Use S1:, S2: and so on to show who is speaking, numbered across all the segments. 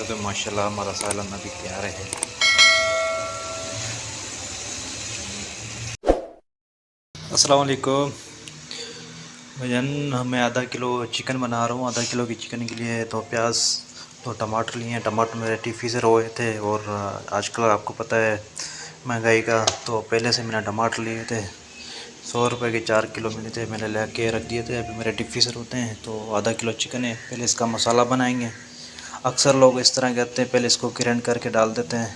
S1: सकते हो माशाल्लाह, हमारा सालन अभी तैयार है। अस्सलाम वालेकुम। भजन मैं आधा किलो चिकन बना रहा हूँ, आधा किलो की चिकन के लिए दो प्याज, दो टमाटर लिए हैं। टमाटर मेरे टिफ़ी से रोए थे और आजकल आपको पता है, महँगाई का तो पहले से मैंने टमाटर लिए थे। सौ रुपए के चार किलो मिले थे, मैंने ले के रख दिए थे। अभी मेरे टिफ़ी से रोते हैं तो आधा किलो चिकन है, पहले इसका मसाला बनाएँगे। अक्सर लोग इस तरह करते हैं पहले इसको ग्राइंड करके डाल देते हैं।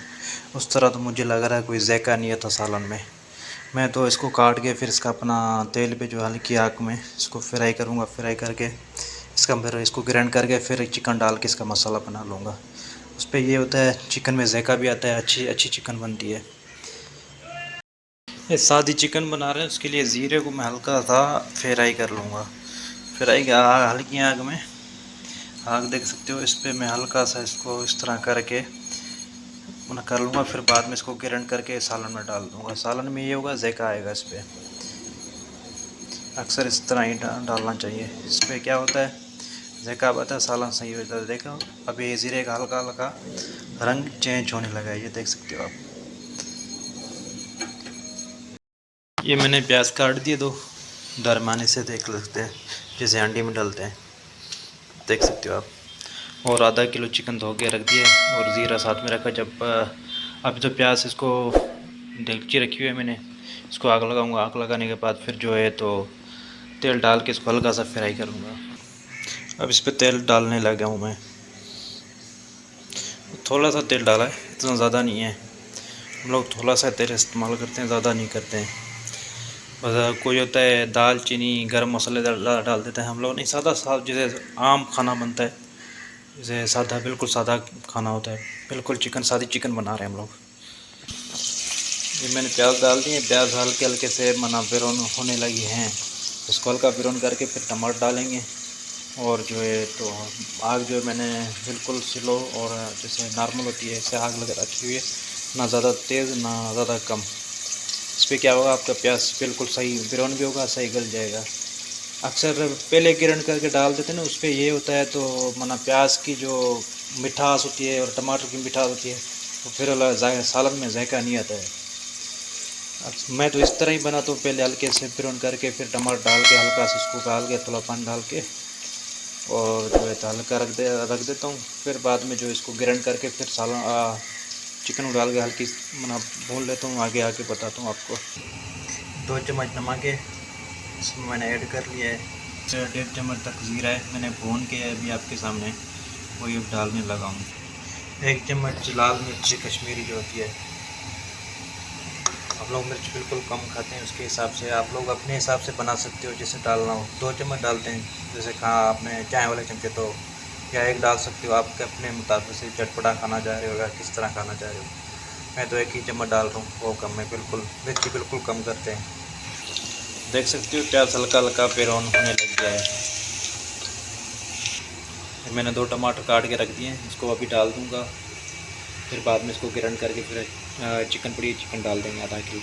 S1: उस तरह तो मुझे लग रहा है कोई जैका नहीं था सालन में। मैं तो इसको काट के फिर इसका अपना तेल पे जो हल्की आँख में इसको फ्राई करूँगा, फ्राई करके इसका फिर इसको ग्रैंड करके फिर चिकन डाल के इसका मसाला बना लूँगा। उस पर ये होता है, चिकन में जैका भी आता है, अच्छी अच्छी चिकन बनती है। ये सादी चिकन बना रहे हैं, उसके लिए ज़ीरे को मैं हल्का सा फ्राई कर लूँगा। फ्राई हल्की आँख में आग देख सकते हो, इस पर मैं हल्का सा इसको इस तरह करके मैं कर लूँगा, फिर बाद में इसको ग्राइंड करके सालन में डाल दूँगा। सालन में ये होगा, जैका आएगा इस पर अक्सर इस तरह ही डालना चाहिए। इस पर क्या होता है? जैका आता है, सालन सही होता है। देखो अभी ज़ीरे का हल्का हल्का रंग चेंज होने लगा है, ये देख सकते हो आप। ये मैंने प्याज काट दिए, दो। दरमाने से देख सकते हैं, जैसे अंडी में डालते हैं। देख सकते हो आप। और आधा किलो चिकन धो के रख दिए और ज़ीरा साथ में रखा। जब अभी तो प्याज इसको डेगची रखी हुई है मैंने, इसको आग लगाऊँगा। आग लगाने के बाद फिर जो है तो तेल डाल के इसको हल्का सा फ्राई करूँगा। अब इस पर तेल डालने लगा हूँ मैं। थोड़ा सा तेल डाला है, इतना ज़्यादा नहीं है। हम लोग थोड़ा सा तेल इस्तेमाल करते हैं, ज़्यादा नहीं करते हैं। कोई होता है, दाल, चीनी, गर्म मसाले डाल देते हैं हम लोग। नहीं, सादा साफ़ जैसे आम खाना बनता है, जैसे सादा, बिल्कुल सादा खाना होता है। बिल्कुल चिकन, सादी चिकन बना रहे हैं हम लोग। ये मैंने प्याज डाल दिए, प्याज हल्के हल्के से मना बिरौन होने लगी हैं। उसको हल्का बिरौन करके फिर टमाटर डालेंगे। और जो है तो आग जो है मैंने बिल्कुल स्लो और जैसे नॉर्मल होती है, ऐसे आग लगा रखी हुई है। ना ज़्यादा तेज़, ना ज़्यादा कम। इस पर क्या होगा? आपका प्याज बिल्कुल सही बिरौन भी होगा, सही गल जाएगा। अक्सर पहले गिरन करके डाल देते हैं ना, उस पर ये होता है तो मना प्याज की जो मिठास होती है और टमाटर की मिठास होती है तो फिर सालन में जायका नहीं आता है। मैं तो इस तरह ही बनाता हूँ पहले हल्के से फिर करके, फिर टमाटर डाल के, हल्का से इसको डाल के, थोड़ा पानी डाल के, और जो है तो हल्का रख दे, रख देता हूँ। फिर बाद में जो इसको ग्राइंड करके फिर सालन चिकन डाल के हल्की मना भून लेता हूँ आगे आके बताता हूँ आपको। दो चम्मच नमक है इसमें मैंने ऐड कर लिया है। डेढ़ चम्मच तक ज़ीरा है मैंने भून के अभी आपके सामने वही डालने लगा हूँ। एक चम्मच लाल मिर्च कश्मीरी जो होती है। आप लोग मिर्च बिल्कुल कम खाते हैं उसके हिसाब से आप लोग अपने हिसाब से बना सकते हो जैसे डालना हो। दो चम्मच डालते हैं जैसे कहा आपने चाय वाले चमचे तो या एक डाल सकते हो? आपके अपने मुताबिक से चटपटा खाना चाह रहे हो या किस तरह खाना चाह रहे हो? मैं तो एक ही चम्मच डाल रहा हूँ, वो कम है, बिल्कुल, मिर्ची बिल्कुल कम करते हैं। देख सकते हो, प्याज हल्का हल्का पेरौन होने लग गया है। मैंने दो टमाटर काट के रख दिए हैं, इसको अभी डाल दूँगा। फिर बाद में इसको ग्राइंड करके फिर चिकन पड़ी चिकन डाल देंगे आधा किलो।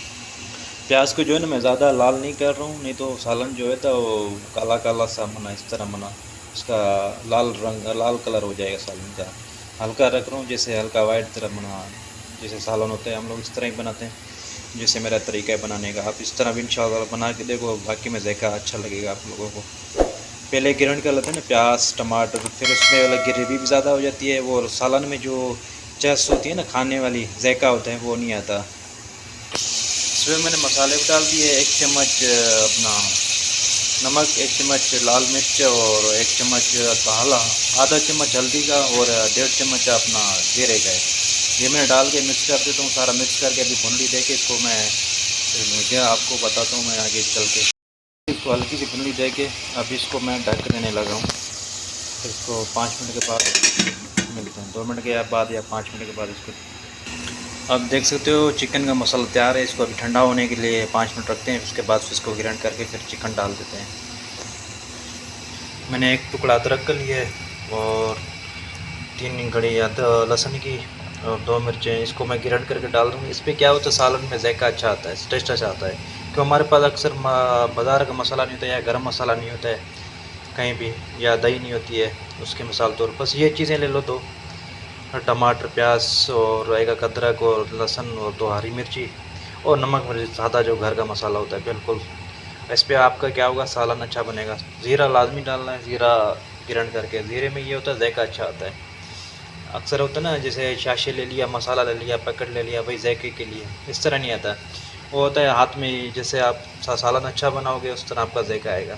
S1: प्याज को जो है ना, मैं ज़्यादा लाल नहीं कर रहा हूँ, नहीं तो सालन जो है तो काला काला सा मना इस तरह मना इसका लाल रंग, लाल कलर हो जाएगा सालन का। हल्का रख रहा हूँ, जैसे हल्का वाइट तरह बना, जैसे सालन होता है, हम लोग इस तरह ही बनाते हैं, जैसे मेरा तरीका है बनाने का। आप इस तरह भी इंशाल्लाह बना के देखो, बाकी में जैका अच्छा लगेगा आप लोगों को। पहले ग्रहण कर लेते हैं ना, प्याज, टमाटर, फिर उसमें वाला ग्रेवी भी ज़्यादा हो जाती है वो सालन में जो चस होती है ना, खाने वाली जैका होता है, वो नहीं आता। इसमें मैंने मसाले भी डाल दिए, एक चम्मच अपना नमक, एक चम्मच लाल मिर्च और एक चम्मच काला, आधा चम्मच हल्दी का और डेढ़ चम्मच अपना जीरे का है। ये मैं डाल के मिक्स कर देता हूँ, सारा मिक्स करके अभी भुनली दे के इसको मैं, मुझे आपको बताता हूँ मैं आगे चल के। इसको हल्की सी भुनली दे के अभी इसको मैं ढक देने लगा हूँ। इसको पाँच मिनट के बाद मिलते हैं। दो मिनट के बाद या पाँच मिनट के बाद इसको अब देख सकते हो चिकन का मसाला तैयार है, इसको अभी ठंडा होने के लिए पाँच मिनट रखते हैं, उसके बाद फिर इसको ग्राइंड करके फिर चिकन डाल देते हैं। मैंने एक टुकड़ा अदरक का लिया है और तीन घड़ी या लहसुन की और दो मिर्चें, इसको मैं ग्राइंड करके डाल दूँगी। इस पर क्या होता है, सालन में जैका अच्छा आता है, टेस्ट अच्छा आता है क्यों हमारे पास अक्सर बाज़ार का मसाला नहीं होता या गर्म मसाला नहीं होता है, कहीं भी, या दही नहीं होती है, उसके मिसाल तौर बस ये चीज़ें ले लो तो टमाटर, प्याज और रहेगा अदरक और लहसुन और दो हरी मिर्ची और नमक मिर्च, सादा जो घर का मसाला होता है, बिल्कुल। इस पर आपका क्या होगा? सालन अच्छा बनेगा। ज़ीरा लाजमी डालना है, ज़ीरा ग्राइंड करके। ज़ीरे में ये होता है जायका अच्छा आता है। अक्सर होता है ना, जैसे शाशे ले लिया, मसाला ले लिया पैकेट ले लिया, भाई जायके के लिए। इस तरह नहीं आता। वो होता है, हाथ में जैसे आप सालन अच्छा बनाओगे, उस तरह आपका जायका आएगा।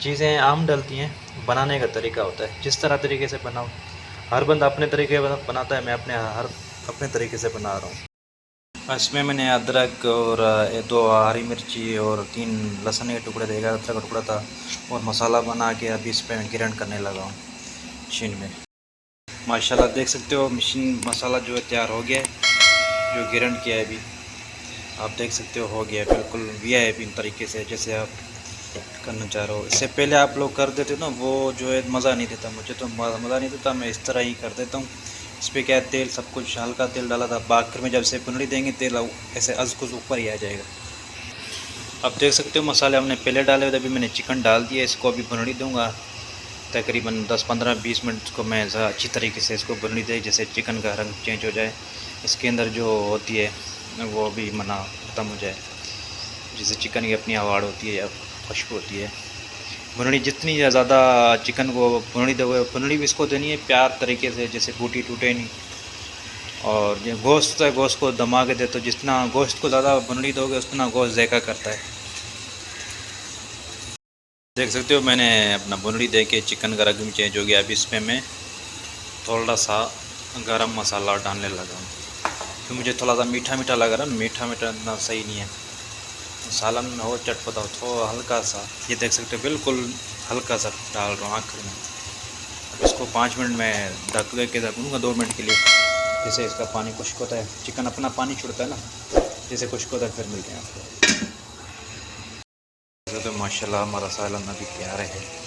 S1: चीज़ें आम डलती हैं, बनाने का तरीका होता है। जिस तरह तरीके से बनाओ हर बंदा अपने तरीके बना- बनाता है, मैं अपने, हर, अपने तरीके से बना रहा हूँ। इसमें मैंने अदरक और दो हरी मिर्ची और तीन लहसुन के टुकड़े देगा अदरक का टुकड़ा था, और मसाला बना के अभी इस पर ग्राइंड करने लगा हूँ मशीन में। माशाल्लाह, देख सकते हो मशीन मसाला जो है तैयार हो गया है, जो ग्राइंड किया है अभी। आप देख सकते हो हो गया बिल्कुल वी आई तरीके से, जैसे आप करना चाह रहा हो। इससे पहले आप लोग कर देते ना, वो जो है मज़ा नहीं देता मुझे तो मज़ा नहीं देता, मैं इस तरह ही कर देता हूँ। इस पर क्या तेल, सब कुछ, हल्का तेल डाला था बाकर में जब से पुनड़ी देंगे, तेल ऐसे अज कुछ ऊपर ही आ जाएगा। आप देख सकते हो, मसाले हमने पहले डाले हुए थे, अभी मैंने चिकन डाल दिया, इसको अभी भुनड़ी दूँगा। तकरीबन 10-15 20 मिनट को मैं अच्छी तरीके से इसको भुनड़ी दे, जैसे चिकन का रंग चेंज हो जाए। इसके अंदर जो होती है, वो भी मना ख़त्म हो जाए। जैसे चिकन की अपनी आवाड़ होती है या खुशबू होती है। भुनड़ी जितनी ज़्यादा चिकन को भुनड़ी दोगे भुनड़ी भी इसको देनी है प्यार तरीके से, जैसे बूटी टूटे नहीं। और जो गोश्त है, गोश्त को दमा के दे तो जितना गोश्त को ज़्यादा भुनड़ी दोगे, उतना गोश्त जैका करता है। देख सकते हो, मैंने अपना भुनड़ी दे के चिकन का रंग भी चेंज हो गया। अभी इसमें मैं थोड़ा सा गरम मसाला डालने लगा हूँ। तो मुझे थोड़ा सा मीठा मीठा लग रहा है मीठा मीठा इतना सही नहीं है। सालन हो, चटपटा हो, थोड़ा हल्का सा, ये देख सकते हो, बिल्कुल हल्का सा डाल रहा हूँ आखिर में। अब इसको पाँच मिनट में ढक दे के रखूँगा, दो मिनट के लिए। जैसे इसका पानी खुश्क होता है, चिकन अपना पानी छुड़ता है ना, जैसे खुश्क होता है, फिर मिलते हैं आपको। तो माशाल्लाह, हमारा सालन अभी तैयार है।